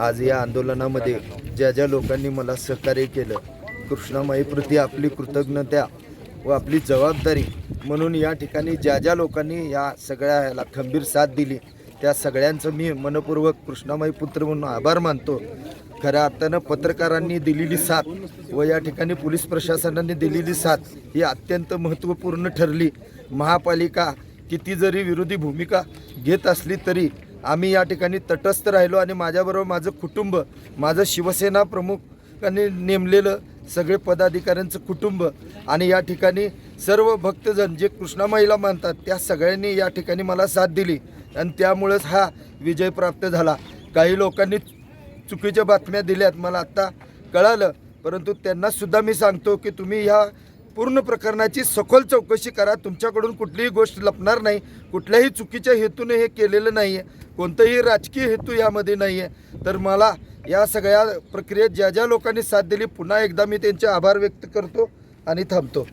आज या आंदोलनामध्ये ज्या ज्या लोकांनी मला सहकार्य केलं कृष्णामाईप्रती आपली कृतज्ञता व आपली जबाबदारी म्हणून या ठिकाणी ज्या ज्या लोकांनी या सगळ्याला खंबीर साथ दिली त्या सगळ्यांचं मी मनपूर्वक कृष्णामाई पुत्र म्हणून आभार मानतो. खऱ्या अर्थानं पत्रकारांनी दिलेली साथ व या ठिकाणी पोलीस प्रशासनाने दिलेली साथ ही अत्यंत महत्त्वपूर्ण ठरली. महापालिका किती जरी विरोधी भूमिका घेत असली तरी आम्ही या ठिकाणी तटस्थ राहिलो आणि माझ्याबरोबर माझं कुटुंब माझं शिवसेना प्रमुखांनी नेमलेलं सगळे पदाधिकाऱ्यांचं कुटुंब आणि या ठिकाणी सर्व भक्तजन जे कृष्णामाईला मानतात त्या सगळ्यांनी या ठिकाणी मला साथ दिली आणि त्यामुळंच हा विजय प्राप्त झाला. काही लोकांनी चुकीच्या बातम्या दिल्यात मला आत्ता कळालं परंतु त्यांनासुद्धा मी सांगतो की तुम्ही ह्या पूर्ण प्रकरणाची सखोल चौकशी करा. तुमच्याकडून कुठलीही गोष्ट लपणार नाही. कुठल्याही चुकीच्या हेतूने हे केलेलं नाही आहे कोणताही राजकीय हेतू यामध्ये नाही आहे तर मला या सगळ्या प्रक्रियेत ज्या ज्या लोकांनी साथ दिली पुन्हा एकदा मी त्यांचे आभार व्यक्त करतो आणि थांबतो.